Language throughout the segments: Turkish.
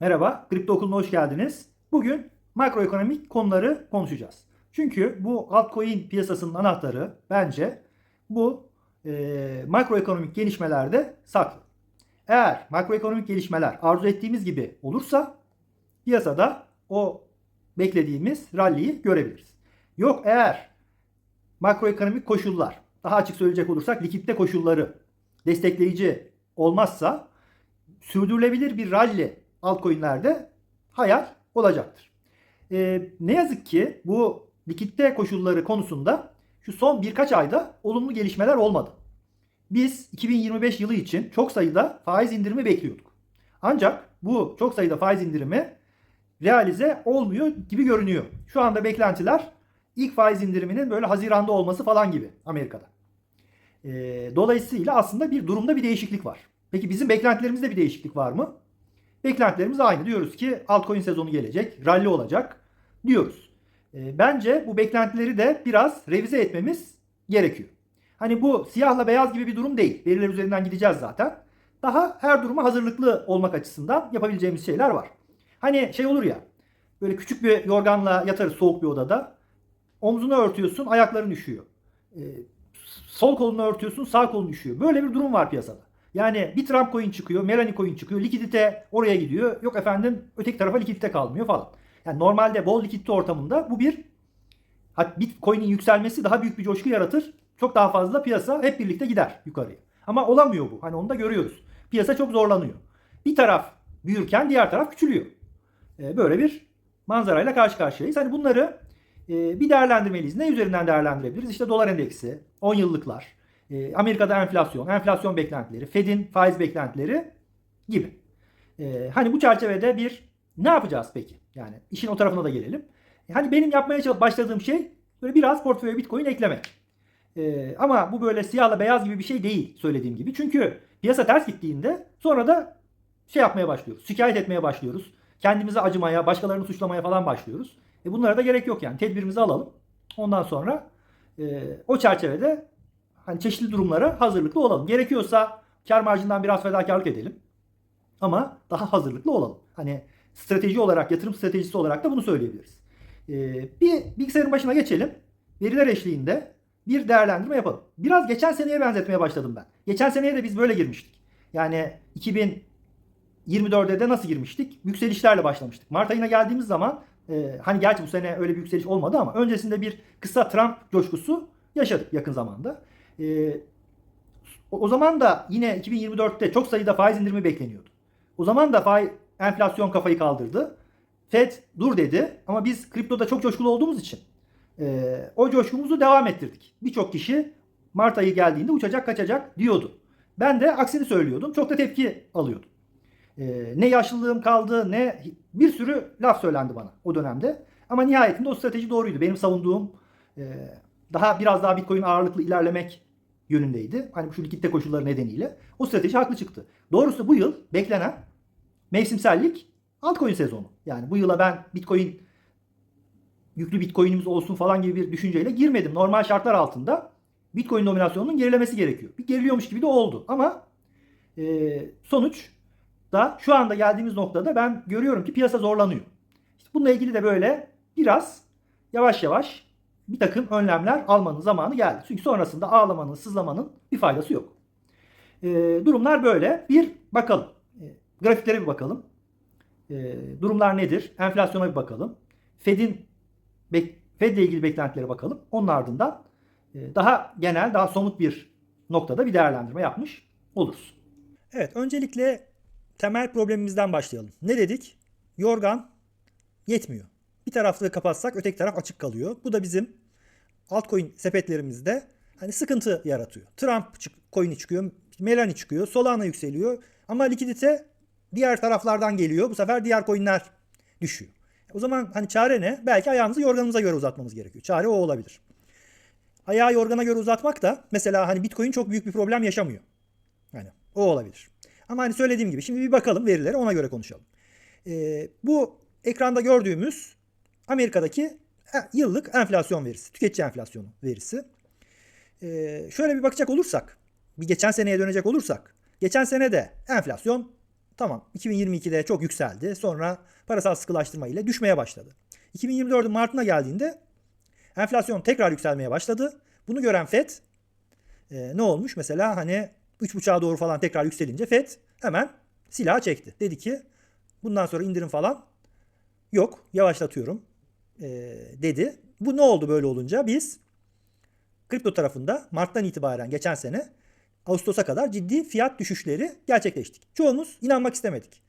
Merhaba, Kripto Okulu'na hoş geldiniz. Bugün makroekonomik konuları konuşacağız. Çünkü bu altcoin piyasasının anahtarı bence bu e, makroekonomik gelişmelerde saklı. Eğer makroekonomik gelişmeler arzu ettiğimiz gibi olursa piyasada o beklediğimiz rally'yi görebiliriz. Yok eğer makroekonomik koşullar, daha açık söyleyecek olursak likitte koşulları destekleyici olmazsa sürdürülebilir bir rally altcoin'lerde hayal olacaktır. Ee, ne yazık ki bu likitte koşulları konusunda şu son birkaç ayda olumlu gelişmeler olmadı. Biz 2025 yılı için çok sayıda faiz indirimi bekliyorduk. Ancak bu çok sayıda faiz indirimi realize olmuyor gibi görünüyor. Şu anda beklentiler ilk faiz indiriminin böyle Haziran'da olması falan gibi Amerika'da. Ee, dolayısıyla aslında bir durumda bir değişiklik var. Peki bizim beklentilerimizde bir değişiklik var mı? Beklentilerimiz aynı. Diyoruz ki altcoin sezonu gelecek, rally olacak diyoruz. E, bence bu beklentileri de biraz revize etmemiz gerekiyor. Hani bu siyahla beyaz gibi bir durum değil. Veriler üzerinden gideceğiz zaten. Daha her duruma hazırlıklı olmak açısından yapabileceğimiz şeyler var. Hani şey olur ya, böyle küçük bir yorganla yatarız soğuk bir odada. Omzunu örtüyorsun, ayakların üşüyor. E, sol kolunu örtüyorsun, sağ kolun üşüyor. Böyle bir durum var piyasada. Yani bir Trump coin çıkıyor, Melanie coin çıkıyor, likidite oraya gidiyor. Yok efendim öteki tarafa likidite kalmıyor falan. Yani normalde bol likidite ortamında bu bir Bitcoin'in yükselmesi daha büyük bir coşku yaratır. Çok daha fazla piyasa hep birlikte gider yukarıya. Ama olamıyor bu. Hani onu da görüyoruz. Piyasa çok zorlanıyor. Bir taraf büyürken diğer taraf küçülüyor. Böyle bir manzarayla karşı karşıyayız. Hani bunları bir değerlendirmeliyiz. Ne üzerinden değerlendirebiliriz? İşte dolar endeksi, 10 yıllıklar, e, Amerika'da enflasyon, enflasyon beklentileri, Fed'in faiz beklentileri gibi. E, hani bu çerçevede bir ne yapacağız peki? Yani işin o tarafına da gelelim. E, hani benim yapmaya başladığım şey böyle biraz portföye Bitcoin eklemek. E, ama bu böyle siyahla beyaz gibi bir şey değil söylediğim gibi. Çünkü piyasa ters gittiğinde sonra da şey yapmaya başlıyoruz. Şikayet etmeye başlıyoruz. Kendimize acımaya, başkalarını suçlamaya falan başlıyoruz. E bunlara da gerek yok yani. Tedbirimizi alalım. Ondan sonra e, o çerçevede hani çeşitli durumlara hazırlıklı olalım. Gerekiyorsa kar marjından biraz fedakarlık edelim. Ama daha hazırlıklı olalım. Hani strateji olarak, yatırım stratejisi olarak da bunu söyleyebiliriz. Ee, bir bilgisayarın başına geçelim. Veriler eşliğinde bir değerlendirme yapalım. Biraz geçen seneye benzetmeye başladım ben. Geçen seneye de biz böyle girmiştik. Yani 2024'de de nasıl girmiştik? Yükselişlerle başlamıştık. Mart ayına geldiğimiz zaman e, hani gerçi bu sene öyle bir yükseliş olmadı ama öncesinde bir kısa Trump coşkusu yaşadık yakın zamanda. E, o zaman da yine 2024'te çok sayıda faiz indirimi bekleniyordu. O zaman da faiz, enflasyon kafayı kaldırdı. Fed dur dedi ama biz kriptoda çok coşkulu olduğumuz için e, o coşkumuzu devam ettirdik. Birçok kişi Mart ayı geldiğinde uçacak kaçacak diyordu. Ben de aksini söylüyordum. Çok da tepki alıyordum. E, ne yaşlılığım kaldı ne bir sürü laf söylendi bana o dönemde. Ama nihayetinde o strateji doğruydu. Benim savunduğum e, daha biraz daha Bitcoin ağırlıklı ilerlemek yönündeydi. Hani şu likitte koşulları nedeniyle. O strateji haklı çıktı. Doğrusu bu yıl beklenen mevsimsellik altcoin sezonu. Yani bu yıla ben Bitcoin yüklü Bitcoin'imiz olsun falan gibi bir düşünceyle girmedim. Normal şartlar altında Bitcoin dominasyonunun gerilemesi gerekiyor. Bir geriliyormuş gibi de oldu. Ama e, sonuç da şu anda geldiğimiz noktada ben görüyorum ki piyasa zorlanıyor. İşte bununla ilgili de böyle biraz yavaş yavaş bir takım önlemler almanın zamanı geldi. Çünkü sonrasında ağlamanın, sızlamanın bir faydası yok. E, durumlar böyle. Bir bakalım. E, grafiklere bir bakalım. E, durumlar nedir? Enflasyona bir bakalım. Fed'in Fed ile ilgili beklentilere bakalım. Onun ardından e, daha genel, daha somut bir noktada bir değerlendirme yapmış oluruz. Evet, öncelikle temel problemimizden başlayalım. Ne dedik? Yorgan yetmiyor. Bir taraflığı kapatsak öteki taraf açık kalıyor. Bu da bizim altcoin sepetlerimizde hani sıkıntı yaratıyor. Trump çık coin'i çıkıyor, Melanie çıkıyor, Solana yükseliyor ama likidite diğer taraflardan geliyor. Bu sefer diğer coin'ler düşüyor. O zaman hani çare ne? Belki ayağımızı yorganımıza göre uzatmamız gerekiyor. Çare o olabilir. Ayağı yorgana göre uzatmak da mesela hani Bitcoin çok büyük bir problem yaşamıyor. Yani o olabilir. Ama hani söylediğim gibi şimdi bir bakalım verilere ona göre konuşalım. Ee, bu ekranda gördüğümüz Amerika'daki yıllık enflasyon verisi, tüketici enflasyonu verisi. Ee, şöyle bir bakacak olursak, bir geçen seneye dönecek olursak, geçen sene de enflasyon Tamam 2022'de çok yükseldi. Sonra parasal sıkılaştırma ile düşmeye başladı. 2024'ün Mart'ına geldiğinde enflasyon tekrar yükselmeye başladı. Bunu gören FED e, ne olmuş? Mesela hani 3.5'a doğru falan tekrar yükselince FED hemen silahı çekti. Dedi ki bundan sonra indirim falan yok yavaşlatıyorum e, dedi. Bu ne oldu böyle olunca? Biz kripto tarafında Mart'tan itibaren geçen sene Ağustos'a kadar ciddi fiyat düşüşleri gerçekleştik. Çoğumuz inanmak istemedik.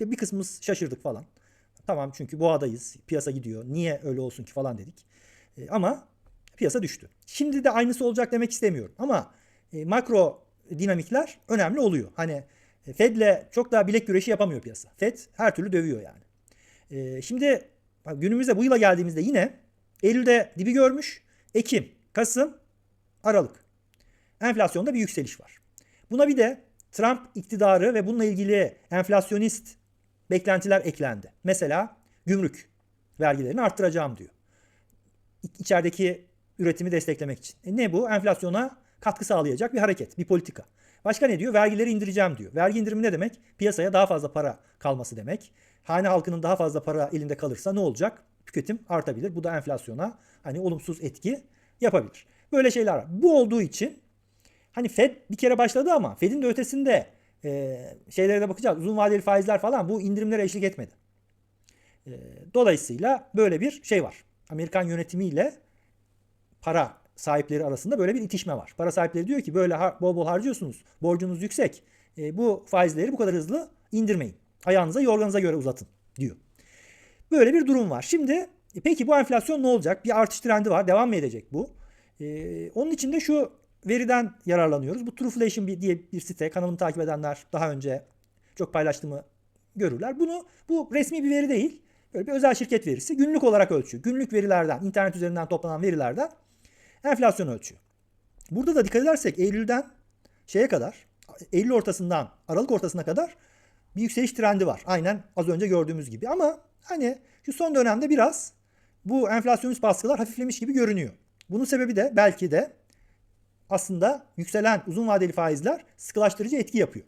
Bir kısmımız şaşırdık falan. Tamam çünkü boğadayız. Piyasa gidiyor. Niye öyle olsun ki falan dedik. E, ama piyasa düştü. Şimdi de aynısı olacak demek istemiyorum. Ama e, makro dinamikler önemli oluyor. Hani e, Fed'le çok daha bilek güreşi yapamıyor piyasa. Fed her türlü dövüyor yani. E, şimdi günümüzde bu yıla geldiğimizde yine Eylül'de dibi görmüş. Ekim, Kasım, Aralık. Enflasyonda bir yükseliş var. Buna bir de Trump iktidarı ve bununla ilgili enflasyonist beklentiler eklendi. Mesela gümrük vergilerini arttıracağım diyor. İçerideki üretimi desteklemek için. E ne bu? Enflasyona katkı sağlayacak bir hareket, bir politika. Başka ne diyor? Vergileri indireceğim diyor. Vergi indirimi ne demek? Piyasaya daha fazla para kalması demek. Hane halkının daha fazla para elinde kalırsa ne olacak? Tüketim artabilir. Bu da enflasyona hani olumsuz etki yapabilir. Böyle şeyler var. Bu olduğu için hani Fed bir kere başladı ama Fed'in de ötesinde e, şeylere de bakacağız. Uzun vadeli faizler falan bu indirimlere eşlik etmedi. E, dolayısıyla böyle bir şey var. Amerikan yönetimiyle para sahipleri arasında böyle bir itişme var. Para sahipleri diyor ki böyle bol bol harcıyorsunuz. Borcunuz yüksek. E, bu faizleri bu kadar hızlı indirmeyin. Ayağınıza yorganıza göre uzatın diyor. Böyle bir durum var. Şimdi e, peki bu enflasyon ne olacak? Bir artış trendi var. Devam mı edecek bu? E, onun için de şu veriden yararlanıyoruz. Bu Trueflation diye bir site. Kanalımı takip edenler daha önce çok paylaştığımı görürler. Bunu bu resmi bir veri değil. Böyle bir özel şirket verisi. Günlük olarak ölçüyor. Günlük verilerden, internet üzerinden toplanan verilerden enflasyon ölçüyor. Burada da dikkat edersek Eylül'den şeye kadar, Eylül ortasından Aralık ortasına kadar bir yükseliş trendi var. Aynen az önce gördüğümüz gibi. Ama hani şu son dönemde biraz bu enflasyonist baskılar hafiflemiş gibi görünüyor. Bunun sebebi de belki de aslında yükselen uzun vadeli faizler sıkılaştırıcı etki yapıyor.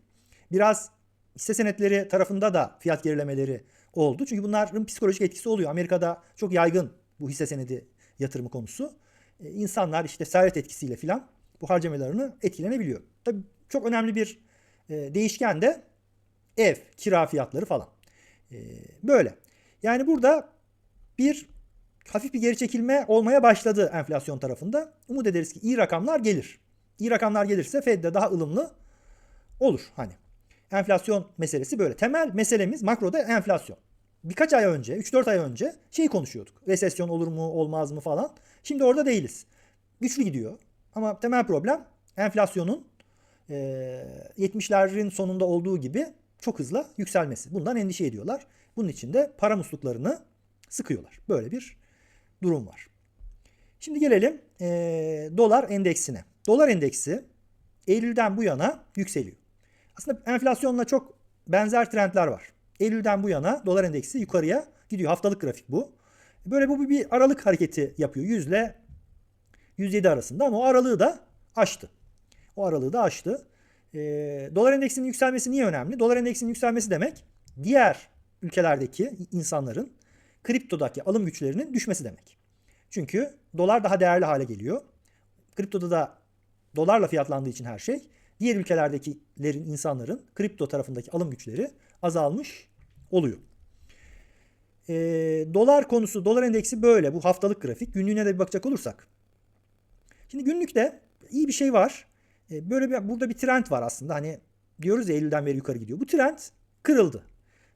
Biraz hisse senetleri tarafında da fiyat gerilemeleri oldu. Çünkü bunların psikolojik etkisi oluyor. Amerika'da çok yaygın bu hisse senedi yatırımı konusu. Ee, insanlar işte servet etkisiyle filan bu harcamalarını etkilenebiliyor. Tabii çok önemli bir e, değişken de ev, kira fiyatları falan. Ee, böyle. Yani burada bir hafif bir geri çekilme olmaya başladı enflasyon tarafında. Umut ederiz ki iyi rakamlar gelir. İyi rakamlar gelirse Fed de daha ılımlı olur hani. Enflasyon meselesi böyle. Temel meselemiz makroda enflasyon. Birkaç ay önce, 3-4 ay önce şeyi konuşuyorduk. Resesyon olur mu, olmaz mı falan. Şimdi orada değiliz. Güçlü gidiyor. Ama temel problem enflasyonun eee, 70'lerin sonunda olduğu gibi çok hızlı yükselmesi. Bundan endişe ediyorlar. Bunun için de para musluklarını sıkıyorlar. Böyle bir durum var. Şimdi gelelim eee, dolar endeksine. Dolar endeksi Eylül'den bu yana yükseliyor. Aslında enflasyonla çok benzer trendler var. Eylül'den bu yana dolar endeksi yukarıya gidiyor. Haftalık grafik bu. Böyle bu bir aralık hareketi yapıyor. 100 ile 107 arasında ama o aralığı da aştı. O aralığı da aştı. Ee, dolar endeksinin yükselmesi niye önemli? Dolar endeksinin yükselmesi demek diğer ülkelerdeki insanların kriptodaki alım güçlerinin düşmesi demek. Çünkü dolar daha değerli hale geliyor. Kriptoda da dolarla fiyatlandığı için her şey diğer ülkelerdekilerin insanların kripto tarafındaki alım güçleri azalmış oluyor. Ee, dolar konusu, dolar endeksi böyle. Bu haftalık grafik. Günlüğüne de bir bakacak olursak. Şimdi günlükte iyi bir şey var. Ee, böyle bir, burada bir trend var aslında. Hani diyoruz ya Eylül'den beri yukarı gidiyor. Bu trend kırıldı.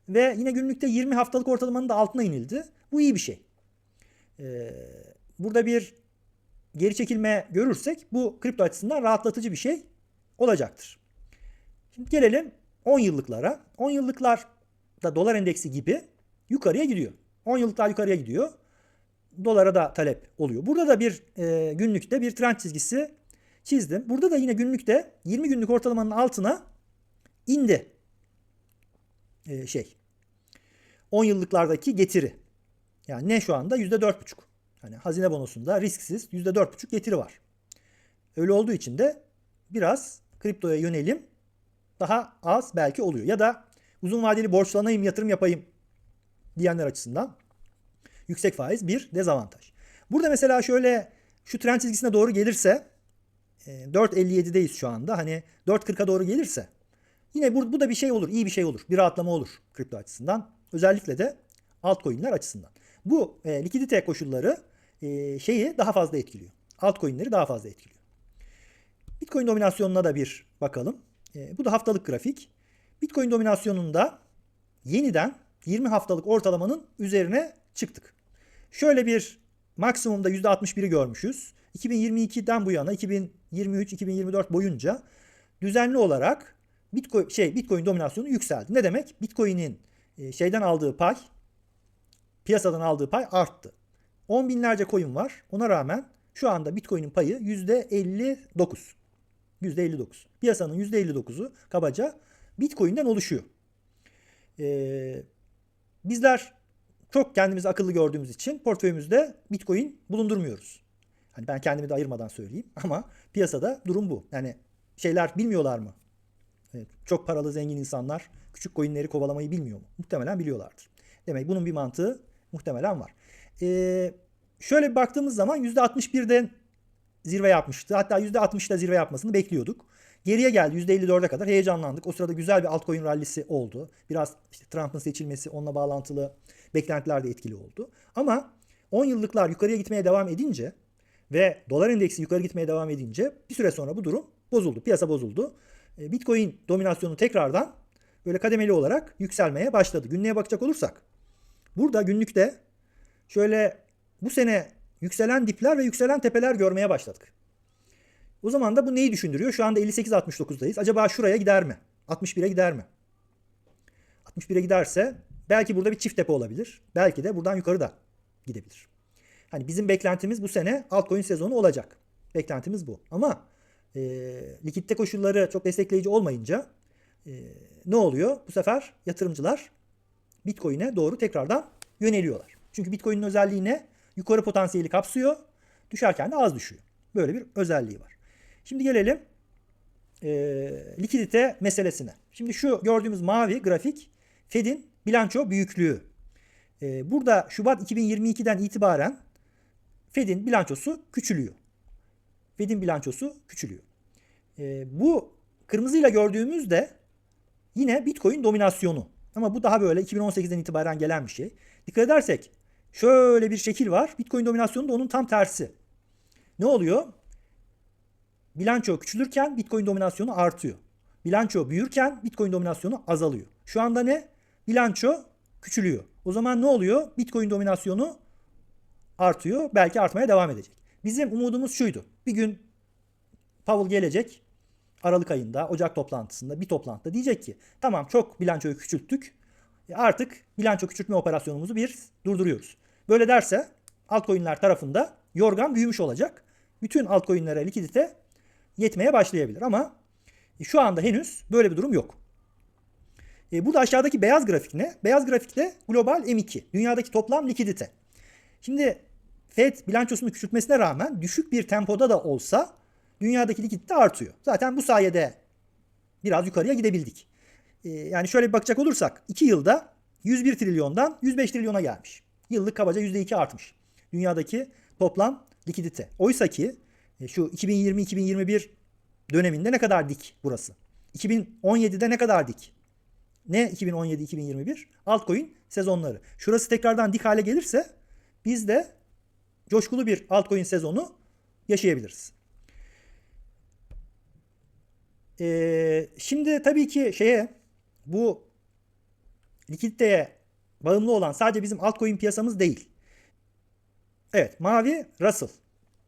Ve yine günlükte 20 haftalık ortalamanın da altına inildi. Bu iyi bir şey. Ee, burada bir geri çekilme görürsek bu kripto açısından rahatlatıcı bir şey olacaktır. Şimdi gelelim 10 yıllıklara. 10 yıllıklar da dolar endeksi gibi yukarıya gidiyor. 10 yıllıklar yukarıya gidiyor. Dolara da talep oluyor. Burada da bir e, günlükte bir trend çizgisi çizdim. Burada da yine günlükte 20 günlük ortalamanın altına indi e, şey. 10 yıllıklardaki getiri. Yani ne şu anda? %4,5. Hani hazine bonosunda risksiz %4,5 getiri var. Öyle olduğu için de biraz kriptoya yönelim daha az belki oluyor. Ya da uzun vadeli borçlanayım, yatırım yapayım diyenler açısından yüksek faiz bir dezavantaj. Burada mesela şöyle şu trend çizgisine doğru gelirse e, 4.57'deyiz şu anda. Hani 4.40'a doğru gelirse yine bu, bu da bir şey olur. iyi bir şey olur. Bir rahatlama olur kripto açısından. Özellikle de altcoin'ler açısından. Bu e, likidite koşulları e, şeyi daha fazla etkiliyor. Altcoin'leri daha fazla etkiliyor. Bitcoin dominasyonuna da bir bakalım. E, bu da haftalık grafik. Bitcoin dominasyonunda yeniden 20 haftalık ortalamanın üzerine çıktık. Şöyle bir maksimumda %61'i görmüşüz. 2022'den bu yana 2023-2024 boyunca düzenli olarak Bitcoin şey Bitcoin dominasyonu yükseldi. Ne demek? Bitcoin'in e, şeyden aldığı pay piyasadan aldığı pay arttı. 10 binlerce coin var. Ona rağmen şu anda Bitcoin'in payı %59. %59. Piyasanın %59'u kabaca Bitcoin'den oluşuyor. Ee, bizler çok kendimizi akıllı gördüğümüz için portföyümüzde Bitcoin bulundurmuyoruz. Hani ben kendimi de ayırmadan söyleyeyim ama piyasada durum bu. Yani şeyler bilmiyorlar mı? Evet, çok paralı zengin insanlar küçük coinleri kovalamayı bilmiyor mu? Muhtemelen biliyorlardır. Demek bunun bir mantığı muhtemelen var. Ee, şöyle bir baktığımız zaman %61'den zirve yapmıştı. Hatta %60'da zirve yapmasını bekliyorduk. Geriye geldi %54'e kadar heyecanlandık. O sırada güzel bir altcoin rallisi oldu. Biraz işte Trump'ın seçilmesi onunla bağlantılı beklentiler de etkili oldu. Ama 10 yıllıklar yukarıya gitmeye devam edince ve dolar endeksi yukarı gitmeye devam edince bir süre sonra bu durum bozuldu. Piyasa bozuldu. E, Bitcoin dominasyonu tekrardan böyle kademeli olarak yükselmeye başladı. Günlüğe bakacak olursak burada günlükte şöyle bu sene yükselen dipler ve yükselen tepeler görmeye başladık. O zaman da bu neyi düşündürüyor? Şu anda 58-69'dayız. Acaba şuraya gider mi? 61'e gider mi? 61'e giderse belki burada bir çift tepe olabilir. Belki de buradan yukarı da gidebilir. Hani bizim beklentimiz bu sene altcoin sezonu olacak. Beklentimiz bu. Ama e, likitte koşulları çok destekleyici olmayınca e, ne oluyor? Bu sefer yatırımcılar Bitcoin'e doğru tekrardan yöneliyorlar. Çünkü Bitcoin'in özelliği ne? Yukarı potansiyeli kapsıyor. Düşerken de az düşüyor. Böyle bir özelliği var. Şimdi gelelim e, likidite meselesine. Şimdi şu gördüğümüz mavi grafik Fed'in bilanço büyüklüğü. E, burada Şubat 2022'den itibaren Fed'in bilançosu küçülüyor. Fed'in bilançosu küçülüyor. E, bu kırmızıyla gördüğümüzde yine Bitcoin dominasyonu. Ama bu daha böyle 2018'den itibaren gelen bir şey. Dikkat edersek şöyle bir şekil var. Bitcoin dominasyonu da onun tam tersi. Ne oluyor? Bilanço küçülürken Bitcoin dominasyonu artıyor. Bilanço büyürken Bitcoin dominasyonu azalıyor. Şu anda ne? Bilanço küçülüyor. O zaman ne oluyor? Bitcoin dominasyonu artıyor. Belki artmaya devam edecek. Bizim umudumuz şuydu. Bir gün Powell gelecek. Aralık ayında, Ocak toplantısında, bir toplantıda diyecek ki tamam çok bilançoyu küçülttük. E, Artık bilanço küçültme operasyonumuzu bir durduruyoruz. Böyle derse altcoin'ler tarafında yorgan büyümüş olacak. Bütün altcoin'lere likidite yetmeye başlayabilir ama e, şu anda henüz böyle bir durum yok. E, burada aşağıdaki beyaz grafik ne? Beyaz grafikte global M2. Dünyadaki toplam likidite. Şimdi Fed bilançosunu küçültmesine rağmen düşük bir tempoda da olsa dünyadaki likidite artıyor. Zaten bu sayede biraz yukarıya gidebildik. E, yani şöyle bir bakacak olursak 2 yılda 101 trilyondan 105 trilyona gelmiş. Yıllık kabaca %2 artmış. Dünyadaki toplam likidite. Oysa ki şu 2020-2021 döneminde ne kadar dik burası? 2017'de ne kadar dik? Ne 2017-2021? Altcoin sezonları. Şurası tekrardan dik hale gelirse biz de coşkulu bir altcoin sezonu yaşayabiliriz. Ee, şimdi tabii ki şeye bu likiditeye bağımlı olan sadece bizim altcoin piyasamız değil. Evet mavi Russell.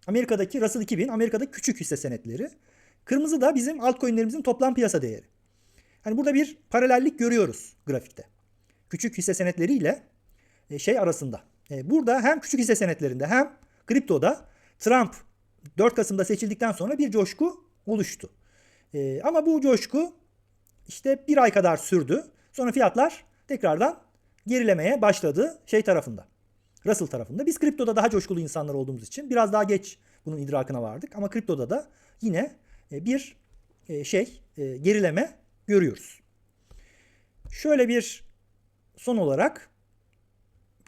Amerika'daki Russell 2000 Amerika'daki küçük hisse senetleri. Kırmızı da bizim altcoin'lerimizin toplam piyasa değeri. Hani burada bir paralellik görüyoruz grafikte. Küçük hisse senetleriyle e, şey arasında. E, Burada hem küçük hisse senetlerinde hem kriptoda Trump 4 Kasım'da seçildikten sonra bir coşku oluştu. E, Ama bu coşku işte bir ay kadar sürdü. Sonra fiyatlar tekrardan gerilemeye başladı şey tarafında. Russell tarafında. Biz kriptoda daha coşkulu insanlar olduğumuz için biraz daha geç bunun idrakına vardık. Ama kriptoda da yine e, bir e, şey e, gerileme görüyoruz. Şöyle bir son olarak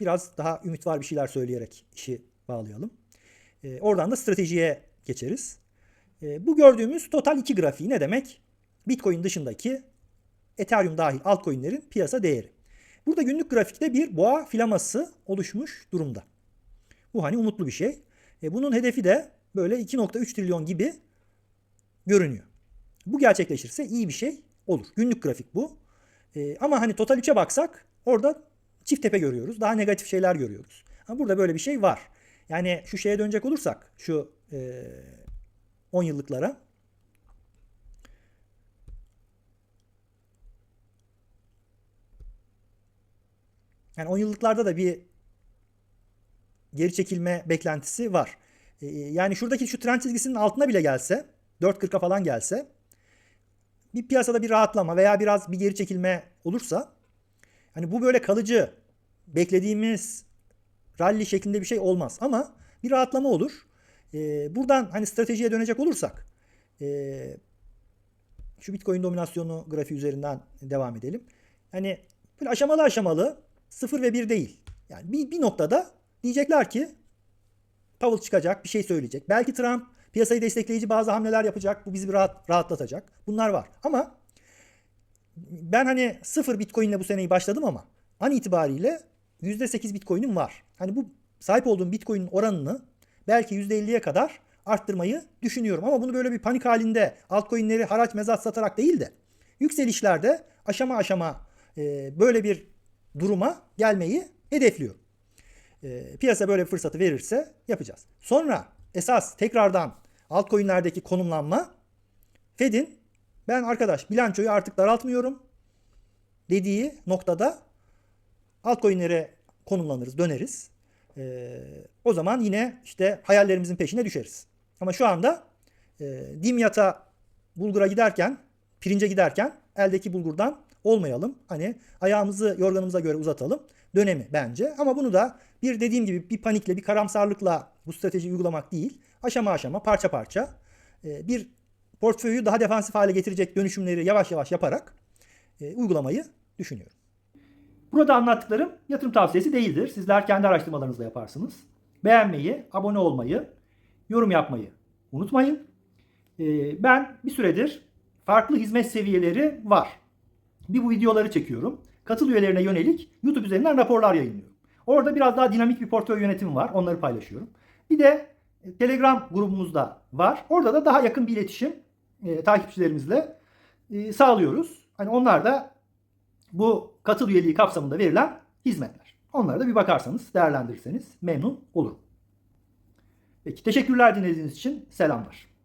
biraz daha ümit var bir şeyler söyleyerek işi bağlayalım. Oradan da stratejiye geçeriz. Bu gördüğümüz total 2 grafiği ne demek? Bitcoin dışındaki Ethereum dahil altcoin'lerin piyasa değeri. Burada günlük grafikte bir boğa filaması oluşmuş durumda. Bu hani umutlu bir şey. E, bunun hedefi de böyle 2.3 trilyon gibi görünüyor. Bu gerçekleşirse iyi bir şey olur. Günlük grafik bu. E, ama hani total 3'e baksak orada çift tepe görüyoruz. Daha negatif şeyler görüyoruz. Ama burada böyle bir şey var. Yani şu şeye dönecek olursak şu e, 10 yıllıklara Yani 10 yıllıklarda da bir geri çekilme beklentisi var. Ee, Yani şuradaki şu trend çizgisinin altına bile gelse 4.40'a falan gelse bir piyasada bir rahatlama veya biraz bir geri çekilme olursa hani bu böyle kalıcı beklediğimiz rally şeklinde bir şey olmaz ama bir rahatlama olur. Ee, buradan hani stratejiye dönecek olursak ee, şu Bitcoin dominasyonu grafiği üzerinden devam edelim. Hani böyle aşamalı aşamalı 0 ve 1 değil. Yani bir, bir noktada diyecekler ki Powell çıkacak, bir şey söyleyecek. Belki Trump piyasayı destekleyici bazı hamleler yapacak. Bu bizi bir rahat, rahatlatacak. Bunlar var. Ama ben hani 0 Bitcoin ile bu seneyi başladım ama an itibariyle %8 Bitcoin'im var. Hani bu sahip olduğum Bitcoin'in oranını belki %50'ye kadar arttırmayı düşünüyorum. Ama bunu böyle bir panik halinde altcoin'leri haraç mezat satarak değil de yükselişlerde aşama aşama e, böyle bir duruma gelmeyi hedefliyorum. E, piyasa böyle bir fırsatı verirse yapacağız. Sonra esas tekrardan altcoin'lerdeki konumlanma Fed'in ben arkadaş bilançoyu artık daraltmıyorum dediği noktada altcoin'lere konumlanırız, döneriz. E, o zaman yine işte hayallerimizin peşine düşeriz. Ama şu anda e, dimyata bulgura giderken, pirince giderken eldeki bulgurdan olmayalım. Hani ayağımızı yorganımıza göre uzatalım dönemi bence. Ama bunu da bir dediğim gibi bir panikle, bir karamsarlıkla bu stratejiyi uygulamak değil. Aşama aşama, parça parça e, bir portföyü daha defansif hale getirecek dönüşümleri yavaş yavaş yaparak e, uygulamayı düşünüyorum. Burada anlattıklarım yatırım tavsiyesi değildir. Sizler kendi araştırmalarınızla yaparsınız. Beğenmeyi, abone olmayı, yorum yapmayı unutmayın. Ee, Ben bir süredir farklı hizmet seviyeleri var. Bir bu videoları çekiyorum. Katıl üyelerine yönelik YouTube üzerinden raporlar yayınlıyorum. Orada biraz daha dinamik bir portföy yönetimi var. Onları paylaşıyorum. Bir de e, Telegram grubumuzda var. Orada da daha yakın bir iletişim e, takipçilerimizle e, sağlıyoruz. Hani onlar da bu katıl üyeliği kapsamında verilen hizmetler. Onlara da bir bakarsanız, değerlendirirseniz memnun olurum. Peki teşekkürler dinlediğiniz için. Selamlar.